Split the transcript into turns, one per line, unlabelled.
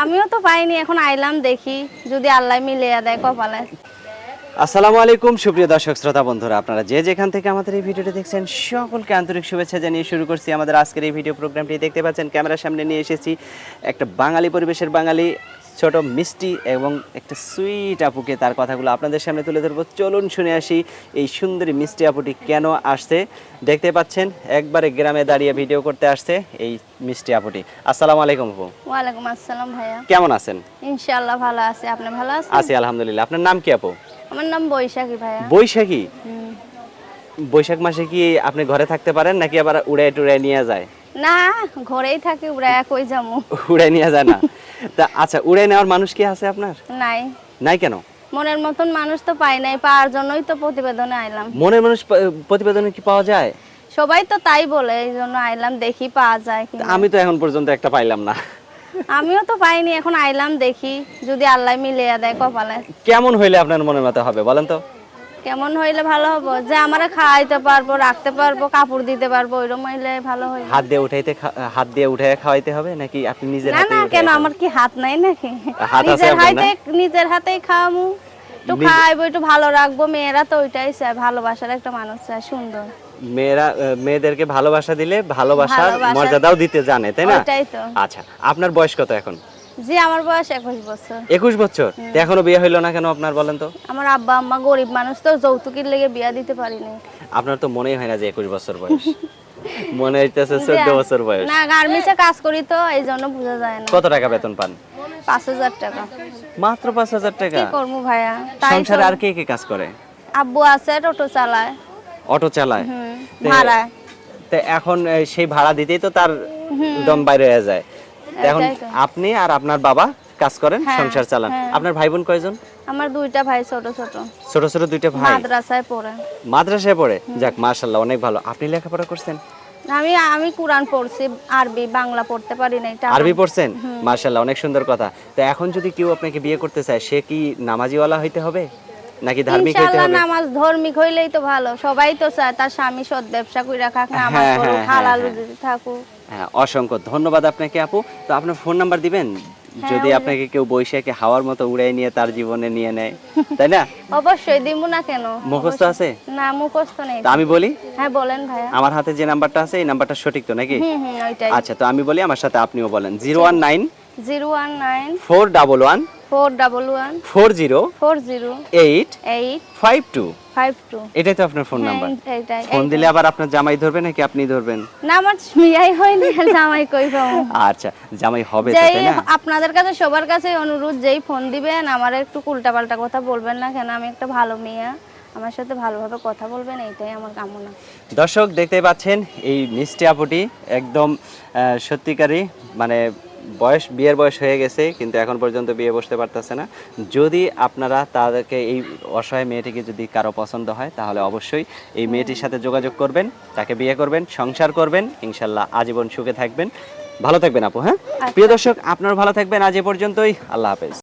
আমিও তো পাইনি এখন আইলাম দেখি যদি আল্লাহ মিলিয়ে দেয় কপালে।
আসসালামু আলাইকুম সুপ্রিয় দর্শক শ্রোতা বন্ধুরা। আপনারা যে যেখান থেকে আমাদের এই ভিডিওটি দেখছেন সকলকে আন্তরিক শুভেচ্ছা জানিয়ে শুরু করছি আমাদের আজকের এই ভিডিও প্রোগ্রামটি। দেখতে পাচ্ছেন ক্যামেরার সামনে নিয়ে এসেছি একটা বাঙালি পরিবেশের বাঙালি ছোট মিষ্টি এবং একটা সুইট আপুকে। তার কথাগুলো আপনাদের সামনে তুলে ধরবো। চলুন শুনে আসি এই সুন্দরী মিষ্টি আপুটি কেন আসছে? দেখতে পাচ্ছেন একবারে গ্রামে দাঁড়িয়ে ভিডিও করতে আসছে এই মিষ্টি আপুটি। আসসালামু আলাইকুম আপু।
ওয়ালাইকুম আসসালাম ভাইয়া।
কেমন আছেন?
ইনশাআল্লাহ ভালো আছে। আপনি ভালো আছেন?
আছি আলহামদুলিল্লাহ। আপনার নাম কি আপু?
আমার নাম বৈশাখী ভাইয়া।
বৈশাখী? বৈশাখ মাসে কি আপনি ঘরে থাকতে পারেন নাকি আবার উড়ে টুড়ে নিয়ে যায়?
না ঘরেই থাকি উড়াইয়া কই যামু
উড়ে নিয়ে যায় না। তা আচ্ছা উড়ে নেওয়ার মানুষ কি আছে আপনার?
নাই।
নাই কেন?
মনের মতন মানুষ তো পাই নাই পাওয়ার জন্যই তো প্রতিবেদনে আইলাম।
মনের মানুষ প্রতিবেদনে কি পাওয়া যায়?
সবাই তো তাই বলে এই জন্য আইলাম দেখি পাওয়া যায় কি
আমি তো এখন পর্যন্ত একটা পাইলাম না।
আমিও তো পাইনি এখন আইলাম দেখি যদি আল্লাহ মিলিয়ে দেয় কপালে।
কেমন হইলে আপনার মনের মতো হবে বলেন তো?
কেমন হইলে ভালো হব? যে আমরা খাওয়াইতে পারব রাখতে পারব কাপড় দিতে পারব ওইরকম হইলে ভালো হইবে।
হাত দিয়ে উঠাইতে হাত দিয়ে উঠে খাওয়াইতে হবে নাকি আপনি নিজের
না
হাতে
না
উঠাইয়া
কেন আমার কি হাত নাই নাকি? নিজের হাতে নিজের হাতেই খাওয়ামু। একটু খাইবো একটু ভালো রাখব মেয়েরা তো ওইটাই চায় ভালোবাসার একটা মানুষ চায় সুন্দর।
মেয়েরা মেয়েদেরকে ভালোবাসা দিলে ভালোবাসার মর্যাদাও দিতে জানে তাই না? আচ্ছা আপনার বয়স কত এখন?
জি আমার বয়স একুশ বছর।
একুশ বছর? তো এখনও বিয়ে হইল না কেন আপনার বলেন তো?
আমার আব্বা আম্মা গরিব মানুষ তো যৌতুকের লেগে বিয়া দিতে পারিনি।
আপনার তো মনেই হয় না যে একুশ বছর বয়স। মনে হইতেছে চোদ্দ বছর বয়স।
না গার্মেন্টসে কাজ করি তো এই জন্য বোঝা যায় না।
কত টাকা বেতন পান?
পাঁচ হাজার টাকা।
মাত্র পাঁচ হাজার টাকা?
কি করব ভাইয়া?
সংসারে আর কে কে কাজ করে?
আব্বু আছে টোটো চালায়।
অটো চালায়। তো এখন সেই ভাড়া দিতেই তো তার দম বাইরে হয়ে যায়। এখন আপনি আর আপনার বাবা কাজ করেন
হ্যাঁ,
সংসার চালান।
হ্যাঁ।
আপনার ভাই বোন কয়জন?
আমার দুইটা ভাই ছোট ছোট।
ছোট ছোট দুইটা ভাই?
মাদ্রাসায় পড়ে।
মাদ্রাসায় পড়ে? যাক মাশাল্লাহ অনেক ভালো। আপনি লেখাপড়া করছেন?
আমি আমি কোরআন পড়ছি আরবি বাংলা পড়তে পারি না এটা
আরবি পড়ছেন? মাশাল্লাহ অনেক সুন্দর কথা। তো এখন যদি কেউ আপনাকে বিয়ে করতে চায় সে কি নামাজিওয়ালা হইতে হবে? নাকি ধার্মিক হইতে হবে?
নামাজ ধর্মিক হইলেই তো ভালো। সবাই তো চায় তার স্বামী সৎ ব্যবসা করে নামাজ
হ্যাঁ,
পড়ুক
হ্যাঁ,
হালাল
হ্যাঁ,
রুজি থাকুক।
হ্যাঁ অসংখ্য ধন্যবাদ আপনাকে আপু। তো আপনার ফোন নাম্বার দিবেন? যদি আপনাকে কেউ বৈশাখে হাওয়ার মতো উড়াই নিয়ে তার জীবনে নিয়ে নেয় তাই না?
অবশ্যই দিব না কেন?
মুখস্থ আছে?
না মুখস্থ নেই।
তো আমি বলি?
হ্যাঁ বলেন ভাইয়া।
আমার হাতে যে নাম্বারটা আছে এই নাম্বারটা সঠিক তো নাকি? আচ্ছা তো আমি বলি আমার সাথে আপনিও বলেন। Zero one nine
zero one nine
four double one
four double one.
Four zero
four zero
eight
eight
five two.
Five two.
এটাই তো আপনার ফোন নাম্বার। ফোন দিলে আবার আপনার জামাই ধরবে নাকি আপনি ধরবেন?
না আমার বিয়াই হয়নি জামাই কই পাবো?
আচ্ছা জামাই হবে তাই না?
আপনাদের কাছে সবার কাছে অনুরোধ যেই ফোন দিবেন আমার একটু উল্টা পাল্টা কথা বলবেন না কেন? আমি একটা ভালো মেয়ে আমার সাথে ভালোভাবে কথা বলবেন এইটাই আমার কামনা।
দর্শক দেখতে পাচ্ছেন এই মিষ্টি আপুটি একদম সত্যিকারই মানে বয়স বিয়ের বয়স হয়ে গেছে কিন্তু এখন পর্যন্ত বিয়ে বসতে পারতেছে না। যদি আপনারা তাদেরকে এই অসহায় মেয়েটিকে যদি কারও পছন্দ হয় তাহলে অবশ্যই এই মেয়েটির সাথে যোগাযোগ করবেন তাকে বিয়ে করবেন সংসার করবেন ইনশাল্লাহ আজীবন সুখে থাকবেন। ভালো থাকবেন আপু হ্যাঁ? প্রিয় দর্শক আপনারা ভালো থাকবেন আজ এ পর্যন্তই। আল্লাহ হাফেজ।